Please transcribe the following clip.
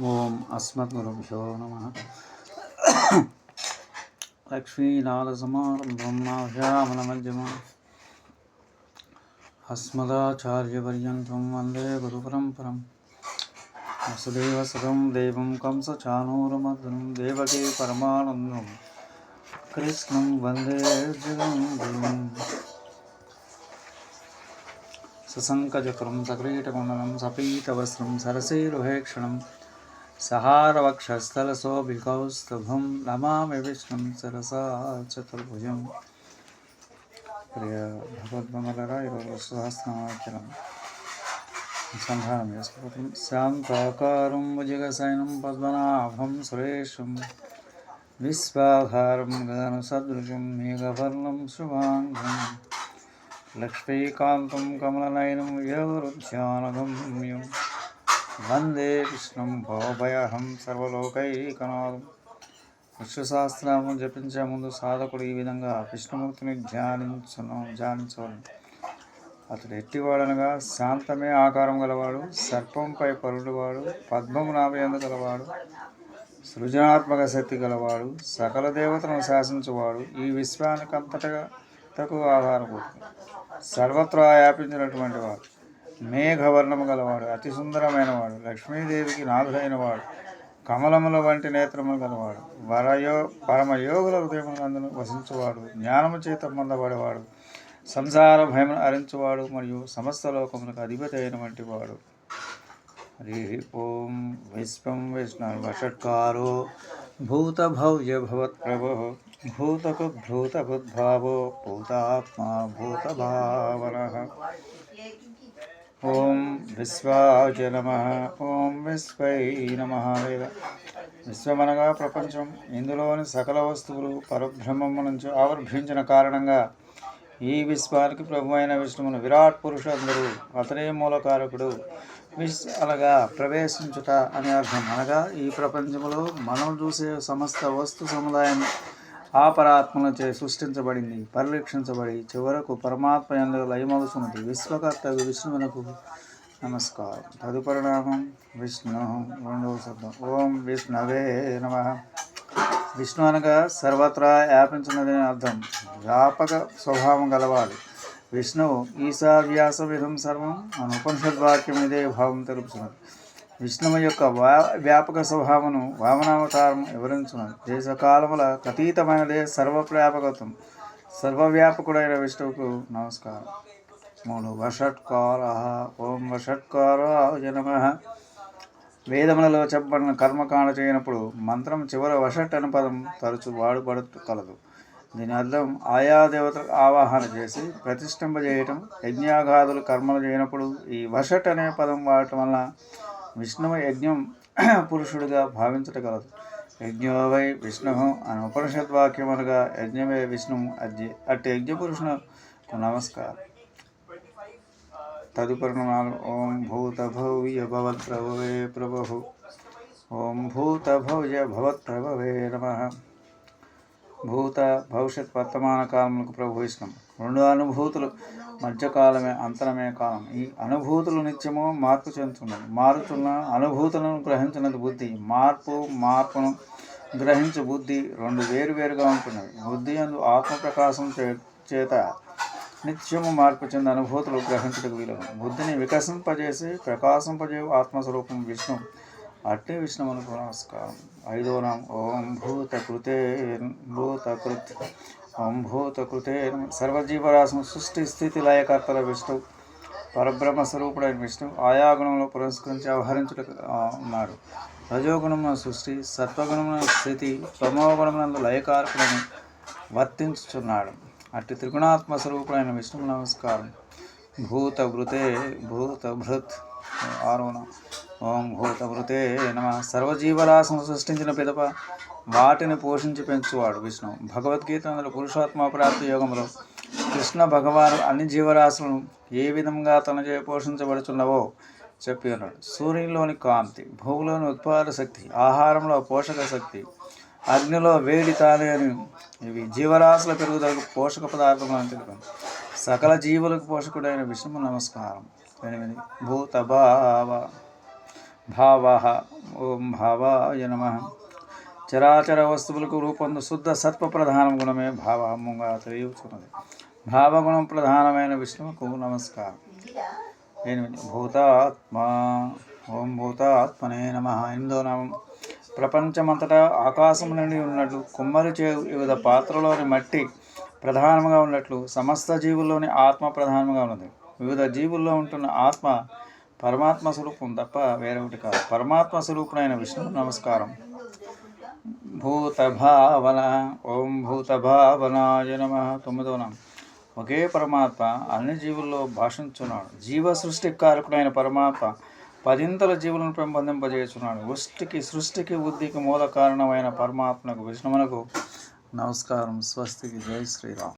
ఓం అస్మద్గురుభ్యో నమ. లక్ష్మీనాథసమారంభం అస్మదాచార్యపర్యంతం వందే గురుపరంపరం. వసుదేవసుతం దేవం కంసచానూరమర్దనం దేవకీ పరమానందం. కృష్ణం వందే జగం గురుం ససంకచక్రం సక్రీటకుండలం సపీతవస్త్రం సరసీరుహేక్షణం. సహారవక్షస్థలశోభికౌస్తభం నమామి విష్ణుం సరసా చతుర్భుజం ప్రియ భగవద్మలరా ఈరోజు సహస్రనామాచరం సంహారం చేసుకోవటం శాంతాకారం భుజగశయనం పద్మనాభం సురేషం విశ్వాధారం గగన సదృశం మేఘవర్ణం శుభాంగం లక్ష్మీకాంతం కమలనయనం యోరుధ్యానగమ్యం వందే విష్ణుం భవభయహం సర్వలోకైకనాథం విశ్వశాస్త్రము జపించే ముందు సాధకుడు ఈ విధంగా విష్ణుమూర్తిని ధ్యానించను ధ్యానించవలను। అతడు ఎట్టివాడనగా శాంతమే ఆకారం గలవాడు సర్పంపై పరుడువాడు పద్మము నాభయందు గలవాడు సృజనాత్మక శక్తి గలవాడు సకల దేవతలను శాసించువాడు ఈ విశ్వానికంతటగా తక్కువ ఆధారపడుతుంది సర్వత్రా వ్యాపించినటువంటి వాడు। మేఘవర్ణము గలవాడు అతి సుందరమైన వాడు లక్ష్మీదేవికి నాథుడైన వాడు కమలముల వంటి నేత్రములు గలవాడు వరయో పరమయోగుల హృదయములందును వసించువాడు జ్ఞానము చేత పొందబడేవాడు సంసార భయమును అరించువాడు మరియు సమస్త లోకములకు అధిపతి అయిన వంటి వాడు. హరి ఓం విశ్వం విష్ణు వషట్కారో భూత భవ్య భవత్ ప్రభో భూతకు భూత భూతాత్మా భూత భావన ఓం విశ్వాయ నమ. ఓం విశ్వై నమ. వేద విశ్వమనగా ప్రపంచం. ఇందులోని సకల వస్తువులు పరబ్రహ్మము నుంచి ఆవిర్భించిన కారణంగా ఈ విశ్వానికి ప్రభు అయిన విష్ణువును విరాట్ పురుషులందరూ అతనే మూలకారకుడు విశ్ అనగా ప్రవేశించుట అని అర్థం. అనగా ఈ ప్రపంచంలో మనం చూసే సమస్త వస్తు సముదాయం ఆ పరాత్మలచే సృష్టించబడింది పరిరక్షించబడి చివరకు పరమాత్మ ఎందు లయమవుతున్నది విశ్వకర్త విష్ణువునకు నమస్కారం. తదుపరి నామం విష్ణు. రెండవ శబ్దం ఓం విష్ణవే నమ. విష్ణు అనగా సర్వత్రా వ్యాపించినదని అర్థం. వ్యాపక స్వభావం గలవాడు. విష్ణువు ఈశావ్యాస విధం సర్వం మన ఉపనిషద్వాక్యం ఇదే భావం తెలుపుతున్నది విష్ణువు యొక్క వ్యా వ్యాపక స్వభావను వామనావతారం వివరించున్నది దేశకాలముల అతీతమైనదే సర్వవ్యాపకత్వం. సర్వవ్యాపకుడైన విష్ణువుకు నమస్కారం. మూడు వషట్కార. ఓం వషట్కార జనమ వేదములలో చెప్పబడిన కర్మకాండ చేయనప్పుడు మంత్రం చివర వషట్ అనే పదం తరచు వాడుబడు కలదు దీని అర్థం ఆయా దేవత ఆవాహన చేసి ప్రతిష్ఠింపజేయటం యజ్ఞాగాదులు కర్మలు చేయనప్పుడు ఈ వషట్ అనే పదం వాడటం వల్ల విష్ణువు యజ్ఞం పురుషుడిగా భావించటగలదు యజ్ఞో వై విష్ణు అని ఉపనిషద్వాక్యం అనగా యజ్ఞమే విష్ణువు అద్య అట్టి యజ్ఞ పురుషునకు నమస్కారం తదుపరి నాలుగు ఓం భూత భవ్య భవత్ ప్రభవే ప్రభు ఓం భూత భవ్య భవత్ ప్రభవే నమ భూత భవిష్యత్ వర్తమాన కాలములకు ప్రభు రెండు అనుభూతులు మధ్యకాలమే అంతరమే కాలం. ఈ అనుభూతులు నిత్యము మార్పు చెందుతున్నది మారుతున్న అనుభూతులను గ్రహించినది బుద్ధి మార్పు మార్పును గ్రహించే బుద్ధి రెండు వేరువేరుగా ఉంటున్నవి. బుద్ధి అందు ఆత్మప్రకాశం చే చేత నిత్యము మార్పు చెంది అనుభూతులు గ్రహించడానికి వీలు బుద్ధిని వికసింపజేసి ప్రకాశింపజే ఆత్మస్వరూపం విష్ణు. అట్టే విష్ణువునకు నమస్కారం ఐదో నాం ఓం భూత కృతే భూత కృత్ ఓం భూత కృతే సర్వజీవరాశం సృష్టి స్థితి లయకర్తల విష్ణు పరబ్రహ్మ స్వరూపుడైన విష్ణు ఆయా గుణంలో పురస్కరించి వ్యవహరించుట ఉన్నాడు రజోగుణమున సృష్టి సత్వగుణమున స్థితి తమోగుణమునందు లయకారకులను వర్తించుచున్నాడు. అట్టి త్రిగుణాత్మ స్వరూపుడైన విష్ణువు నమస్కారం. భూత భూతభృత్ భూత భృత్ ఆరోణ ఓం భూతభృతే నమ. సర్వజీవరాశం సృష్టించిన పిదప వాటిని పోషించి పెంచువాడు విష్ణు. భగవద్గీత అందులో పురుషాత్మ ప్రాప్తి యోగంలో కృష్ణ భగవాను అన్ని జీవరాశులను ఏ విధంగా తనచే పోషించబడుచున్నవో చెప్పి ఉన్నాడు. సూర్యునిలోని కాంతి భూమిలోని ఉత్పాదక శక్తి ఆహారంలో పోషక శక్తి అగ్నిలో వేడి తానే అని ఇవి జీవరాశుల పెరుగుదలకు పోషక పదార్థములు అని తెలిపాను సకల జీవులకు పోషకుడైన విష్ణువు నమస్కారం. ఎనిమిది భూత భావ భావ ఓం భావాయ నమ. చరాచర వస్తువులకు రూపొందు శుద్ధ సత్వ ప్రధాన గుణమే భావముగా తెలియచున్నది భావగుణం ప్రధానమైన విష్ణువుకు నమస్కారం. ఎనిమిది భూతాత్మ ఓం భూతాత్మనే నమ. ఎనిమిదో నామం ప్రపంచమంతటా ఆకాశం నుండి ఉన్నట్లు కుమ్మరి చే వివిధ పాత్రలోని మట్టి ప్రధానముగా ఉన్నట్లు సమస్త జీవుల్లోని ఆత్మ ప్రధానంగా ఉన్నది. వివిధ జీవుల్లో ఉంటున్న ఆత్మ పరమాత్మ స్వరూపం తప్ప వేరొకటి కాదు. పరమాత్మ స్వరూపుడైన విష్ణువు నమస్కారం. భూత భావన ఓం భూత భావనాయ నమ. తొమ్మిదవ ఒకే పరమాత్మ అన్ని జీవుల్లో భాషించున్నాడు. జీవ సృష్టి కారకుడైన పరమాత్మ పదింతల జీవులను పెంపొందింపజేస్తున్నాడు వృష్టికి సృష్టికి బుద్ధికి మూల కారణమైన పరమాత్మకు విష్ణువునకు నమస్కారం. స్వస్తికి జై శ్రీరామ్.